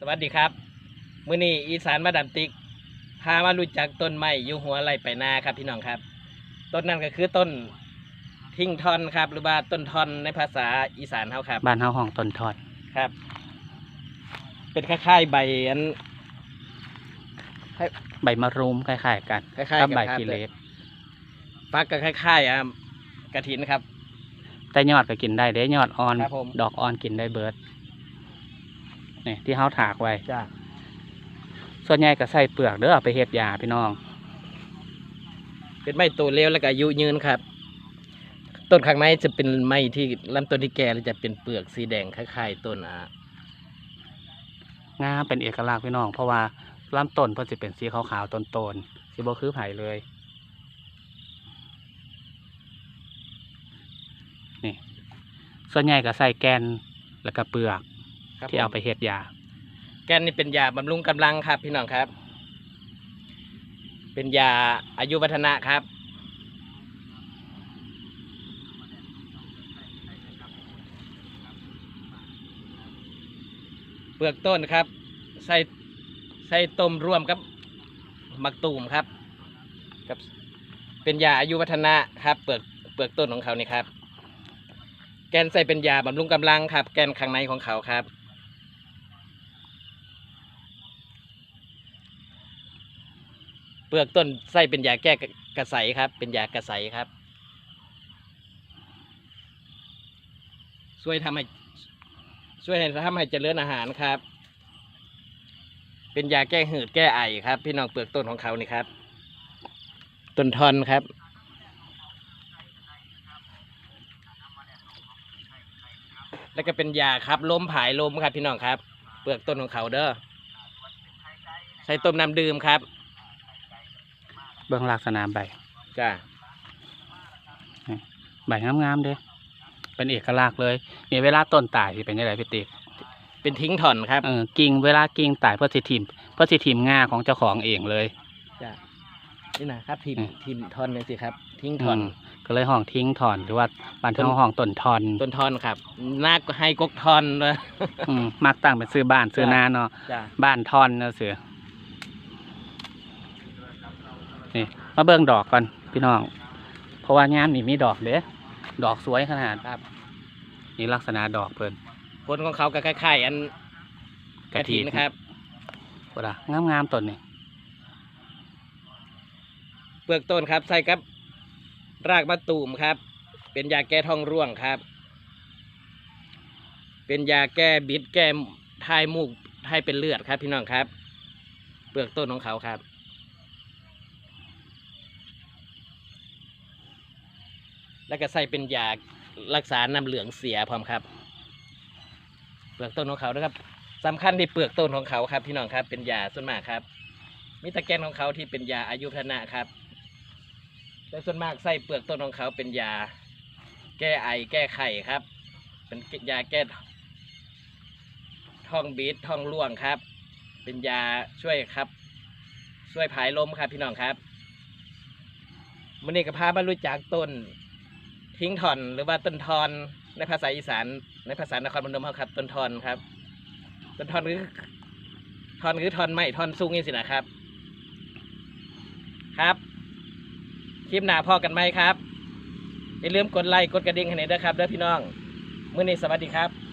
สวัสดีครับ มื้อนี้อีสานมาดามติ๊กพามารู้จักต้นไม้อยู่หัวไร่ไปนาครับพี่น้องครับ ต้นนั้นก็คือต้นทิ้งทอนครับ หรือว่าต้นทอนในภาษาอีสานเฮาครับบ้านเฮาห้องต้นทอดครับ เป็นคล้ายๆใบอัน ใบมะรุมคล้ายๆกันคล้ายๆกับกันใบครับกิเลสฟักก็คล้ายๆอะกระถินครับ แต่ยอดก็กินได้เด้ยอดอ่อน ครับผม ดอกอ่อนกินได้เบิด นี่ที่เฮาถากไว้ จ้าส่วนใหญ่ก็ใส่เปลือกเด้อเอาไปเฮ็ดยาพี่น้อง เป็นไม้โตเร็วแล้วก็อายุยืนครับ ต้นข้างในจะเป็นไม้ที่ลำต้นที่แก่แล้วจะเป็นเปลือกสีแดงคล้ายๆต้นอะงามเป็นเอกลักษณ์พี่น้อง เพราะว่าลำต้นเพิ่นสิเป็นสีขาวๆต้นๆสิบ่คือไผเลย นี่ ส่วนใหญ่ก็ใส่แกนแล้วก็เปลือก ครับที่เอาไปเฮ็ดยา แกนนี่เป็นยาบำรุงกำลังครับพี่น้องครับ เป็นยาอายุวัฒนะครับ เปลือกต้นครับ ใส่ใส่ต้มร่วมกับมักตูมครับกับเป็นยาอายุวัฒนะครับ เปลือกเปลือกต้นของเขานี่ครับ แกนใส่เป็นยาบำรุงกำลังครับ แกนข้างในของเขาครับ เปลือกต้นไส้เป็นยาแก้กระใสครับ เป็นยากระใสครับช่วยทำให้ช่วยให้ทำให้เจริญอาหารครับ เป็นยาแก้หืดแก้ไอครับ พี่น้องเปลือกต้นของเขานี่ครับ ต้นทอนครับแล้วก็เป็นยาครับล้มผายลมครับพี่น้องครับ เปลือกต้นของเขาเด้อใช้ต้มน้ำดื่มครับ เบื้องลักษณะใบ จ้าใบงามๆเด้ เป็นเอกลักษณ์เลยมีเวลาต้นตายที่เป็นยังไงพี่ติ๊กเป็นทิ้งถอนครับ เออกิ่งเวลากิ่งตายเพื่อสิทิมเพื่อสิทิมง่าของเจ้าของเองเลยจ้านี่นะครับทีมอืมทีมทอนเลยสิครับ ทิ้งถอนมก็เลยห้องทิ้งถอนหรือว่าบ้านต้นเท่าห้องต้นทอนต้นทอนครับนาคให้กกทอนเลยอืมมักตั้งเป็นซื้อบ้านซื้อจ้ะนาเนาะจ้าบ้านทอนเนาะเสือ นี่มาเบิ่งดอกก่อนพี่น้อง เพราะว่างามนี่มีดอกเด้ดอกสวยขนาดครับนี่ลักษณะดอกเพิ่นผลของเขาก็คล้ายๆอันกระถินครับว่าล่ะงามๆต้นนี่เปลือกต้นครับ ใส่กับรากมะตูมครับ เป็นยาแก้ท้องร่วงครับ เป็นยาแก้บิดแก้ทายมูกทายเป็นเลือดครับ พี่น้องครับ เปลือกต้นของเขาครับ แล้วก็ใส่เป็นยารักษาน้ำเหลืองเสียพร้อมครับ เปลือกต้นของเขานะครับสำคัญที่เปลือกต้นของเขาครับ พี่น้องครับเป็นยาส่วนมากครับมีตะแกนของเขาที่เป็นยาอายุพนะครับแต่ส่วนมากใส่เปลือกต้นของเขาเป็นยา แก้ไอแก้ไข้ครับ เป็นยาแก้ท้องบีดท้องร่วงครับ เป็นยาช่วยครับ ช่วยผายลมครับพี่น้องครับมันนี้ก็พามารู้จักต้น ทิ้งถอนหรือว่าต้นทอนในภาษาอีสาน ในภาษานครพนมเขาครับต้นทอนครับต้นทอนคือทอนคือทอนไม้ทอนสูงนี่สินะครับ ครับคลิปหน้าพอกันไหมครับอย่าลืมกดไลค์กดกระดิ่งให้หน่อยด้ครับเด้อพี่น้องมื้อนี้สวัสดีครับ